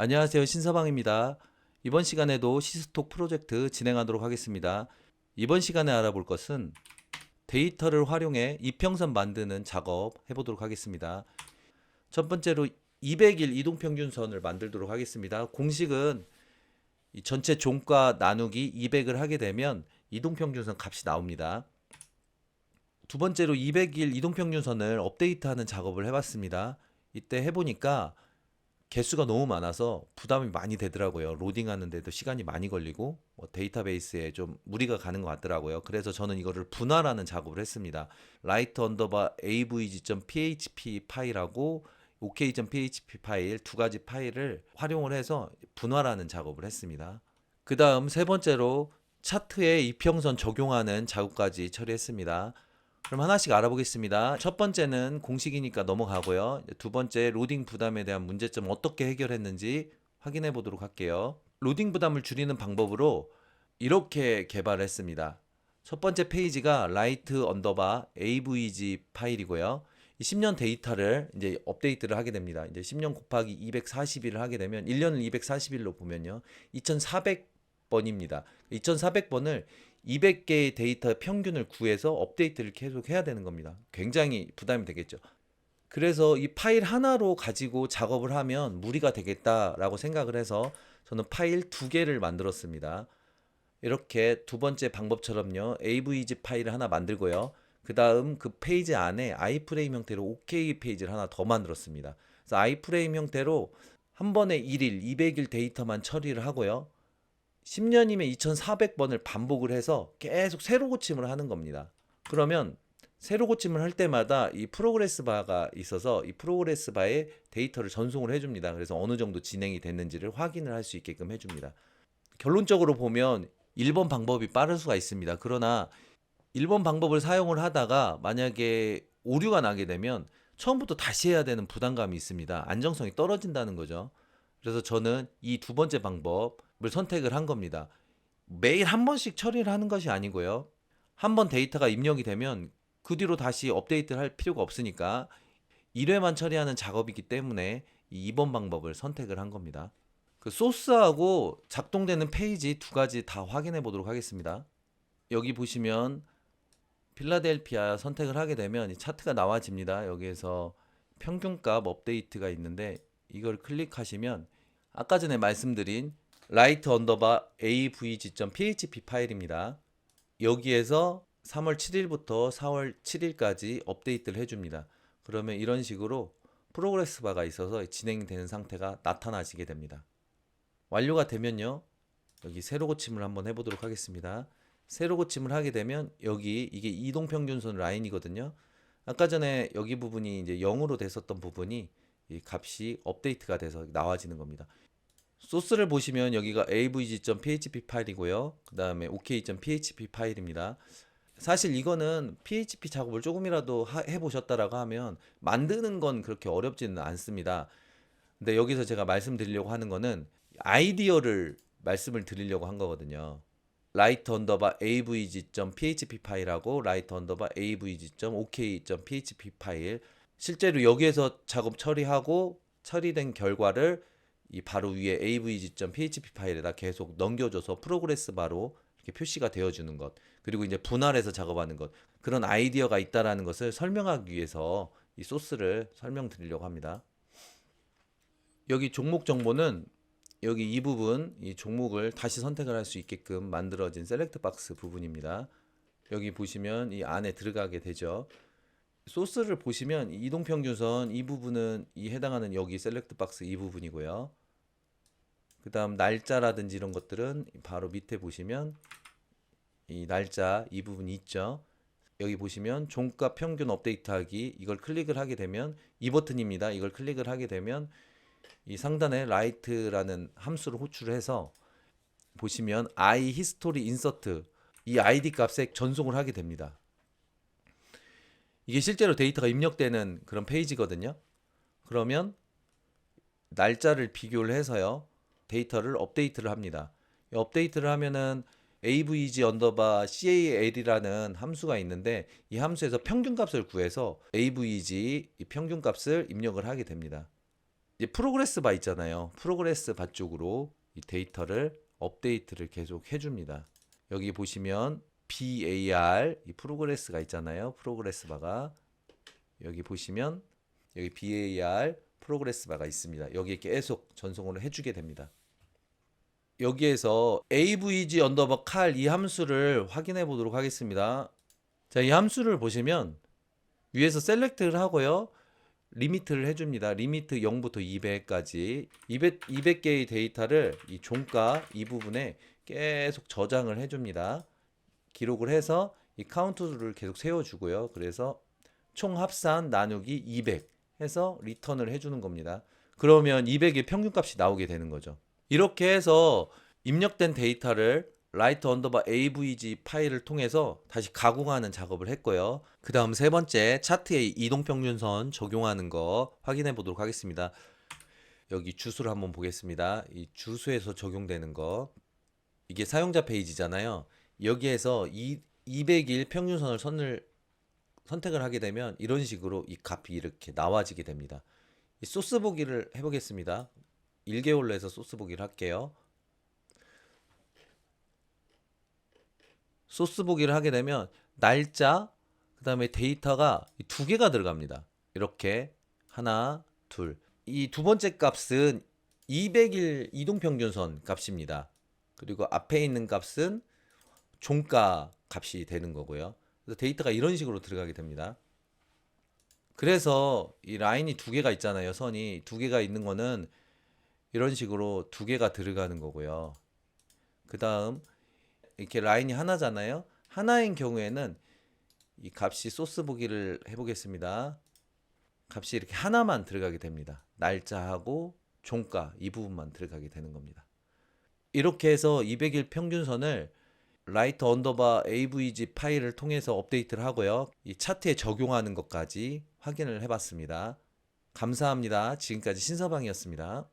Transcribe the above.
안녕하세요. 신서방입니다. 이번 시간에도 시스톡 프로젝트 진행하도록 하겠습니다. 이번 시간에 알아볼 것은 데이터를 활용해 이평선 만드는 작업 해보도록 하겠습니다. 첫 번째로 200일 이동평균선을 만들도록 하겠습니다. 공식은 이 전체 종가 나누기 200을 하게 되면 이동평균선 값이 나옵니다. 두 번째로 200일 이동평균선을 업데이트하는 작업을 해봤습니다. 이때 해보니까 개수가 너무 많아서 부담이 많이 되더라고요. 로딩하는데도 시간이 많이 걸리고 뭐 데이터베이스에 좀 무리가 가는 것 같더라고요. 그래서 저는 이거를 분할하는 작업을 했습니다. 라이트 언더바 avg.php 파일하고 ok.php 파일 두 가지 파일을 활용을 해서 분할하는 작업을 했습니다. 그 다음 세 번째로 차트에 이평선 적용하는 작업까지 처리했습니다. 그럼 하나씩 알아보겠습니다. 첫 번째는 공식이니까 넘어가고요. 두 번째 로딩 부담에 대한 문제점 어떻게 해결했는지 확인해 보도록 할게요. 로딩 부담을 줄이는 방법으로 이렇게 개발했습니다. 첫 번째 페이지가 라이트 언더바 avg 파일이고요. 이 10년 데이터를 이제 업데이트를 하게 됩니다. 이제 10년 곱하기 240일을 하게 되면 1년을 240일로 보면요. 2400번입니다. 2400번을 200개의 데이터 평균을 구해서 업데이트를 계속 해야 되는 겁니다. 굉장히 부담이 되겠죠. 그래서 이 파일 하나로 가지고 작업을 하면 무리가 되겠다라고 생각을 해서 저는 파일 두 개를 만들었습니다. 이렇게 두 번째 방법처럼요. avg 파일을 하나 만들고요. 그 다음 그 페이지 안에 iframe 형태로 OK 페이지를 하나 더 만들었습니다. 그래서 iframe 형태로 한 번에 1일, 200일 데이터만 처리를 하고요. 10년이면 2400번을 반복을 해서 계속 새로 고침을 하는 겁니다. 그러면 새로 고침을 할 때마다 이 프로그레스 바가 있어서 이 프로그레스 바에 데이터를 전송을 해줍니다. 그래서 어느 정도 진행이 됐는지를 확인을 할 수 있게끔 해줍니다. 결론적으로 보면 1번 방법이 빠를 수가 있습니다. 그러나 1번 방법을 사용을 하다가 만약에 오류가 나게 되면 처음부터 다시 해야 되는 부담감이 있습니다. 안정성이 떨어진다는 거죠. 그래서 저는 이 두 번째 방법을 선택을 한 겁니다. 매일 한 번씩 처리를 하는 것이 아니고요. 한 번 데이터가 입력이 되면 그 뒤로 다시 업데이트를 할 필요가 없으니까 1회만 처리하는 작업이기 때문에 이 2번 방법을 선택을 한 겁니다. 그 소스하고 작동되는 페이지 두 가지 다 확인해 보도록 하겠습니다. 여기 보시면 필라델피아 선택을 하게 되면 이 차트가 나와집니다. 여기에서 평균값 업데이트가 있는데 이걸 클릭하시면 아까 전에 말씀드린 라이트 언더바 avg.php 파일입니다. 여기에서 3월 7일부터 4월 7일까지 업데이트를 해줍니다. 그러면 이런 식으로 프로그레스 바가 있어서 진행되는 상태가 나타나시게 됩니다. 완료가 되면요. 여기 세로 고침을 한번 해보도록 하겠습니다. 세로 고침을 하게 되면 여기 이게 이동평균선 라인이거든요. 아까 전에 여기 부분이 이제 0으로 됐었던 부분이 이 값이 업데이트가 돼서 나와지는 겁니다. 소스를 보시면 여기가 avg.php 파일이고요. 그 다음에 ok.php 파일입니다. 사실 이거는 PHP 작업을 조금이라도 하- 해보셨다라고 하면 만드는 건 그렇게 어렵지는 않습니다. 근데 여기서 제가 말씀드리려고 하는 거는 아이디어를 말씀을 드리려고 한 거거든요. 라이트 언더바 avg.php 파일하고 라이트 언더바 avg.ok.php 파일 실제로 여기에서 작업 처리하고 처리된 결과를 이 바로 위에 avg.php 파일에다 계속 넘겨줘서 프로그레스 바로 이렇게 표시가 되어주는 것 그리고 이제 분할해서 작업하는 것 그런 아이디어가 있다라는 것을 설명하기 위해서 이 소스를 설명드리려고 합니다. 여기 종목 정보는 여기 이 부분 이 종목을 다시 선택을 할 수 있게끔 만들어진 셀렉트 박스 부분입니다. 여기 보시면 이 안에 들어가게 되죠. 소스를 보시면 이 이동평균선 이 부분은 이 해당하는 여기 셀렉트 박스 이 부분이고요. 그 다음 날짜라든지 이런 것들은 바로 밑에 보시면 이 날짜 이 부분이 있죠. 여기 보시면 종가 평균 업데이트하기 이걸 클릭을 하게 되면 이 버튼입니다. 이걸 클릭을 하게 되면 이 상단에 라이트라는 함수를 호출을 해서 보시면 i history insert 이 id 값에 전송을 하게 됩니다. 이게 실제로 데이터가 입력되는 그런 페이지거든요. 그러면 날짜를 비교를 해서요. 데이터를 업데이트를 합니다. 이 업데이트를 하면은 avg 언더바 cal이라는 함수가 있는데 이 함수에서 평균값을 구해서 avg 이 평균값을 입력을 하게 됩니다. 이제 프로그레스 바 있잖아요. 프로그레스 바 쪽으로 이 데이터를 업데이트를 계속 해줍니다. 여기 보시면 BAR 이 프로그레스가 있잖아요. 프로그레스 바가 여기 보시면 여기 BAR 프로그레스 바가 있습니다. 여기에 계속 전송을 해주게 됩니다. 여기에서 avg 언더바 칼 이 함수를 확인해 보도록 하겠습니다. 자, 이 함수를 보시면 위에서 셀렉트를 하고요. 리미트를 해줍니다. 리미트 0부터 200까지 200, 200개의 데이터를 이 종가 이 부분에 계속 저장을 해줍니다. 기록을 해서 이 카운트를 계속 세워주고요. 그래서 총 합산 나누기 200 해서 리턴을 해주는 겁니다. 그러면 200의 평균값이 나오게 되는 거죠. 이렇게 해서 입력된 데이터를 라이트 언더바 avg 파일을 통해서 다시 가공하는 작업을 했고요. 그 다음 세 번째 차트에 이동평균선 적용하는 거 확인해 보도록 하겠습니다. 여기 주수를 한번 보겠습니다. 이 주수에서 적용되는 거 이게 사용자 페이지잖아요. 여기에서 이 200일 평균선을 선을 선택을 하게 되면 이런 식으로 이 값이 이렇게 나와지게 됩니다. 이 소스 보기를 해보겠습니다. 1개월로 해서 소스 보기를 할게요. 소스 보기를 하게 되면 날짜 그 다음에 데이터가 이두 개가 들어갑니다. 이렇게 하나, 둘. 이 두 번째 값은 200일 이동 평균선 값입니다. 그리고 앞에 있는 값은 종가 값이 되는 거고요. 그래서 데이터가 이런 식으로 들어가게 됩니다. 그래서 이 라인이 두 개가 있잖아요. 선이 두 개가 있는 거는 이런 식으로 두 개가 들어가는 거고요. 그 다음 이렇게 라인이 하나잖아요. 하나인 경우에는 이 값이 소스 보기를 해보겠습니다. 값이 이렇게 하나만 들어가게 됩니다. 날짜하고 종가 이 부분만 들어가게 되는 겁니다. 이렇게 해서 200일 평균선을 라이트 언더바 avg 파일을 통해서 업데이트를 하고요. 이 차트에 적용하는 것까지 확인을 해봤습니다. 감사합니다. 지금까지 신서방이었습니다.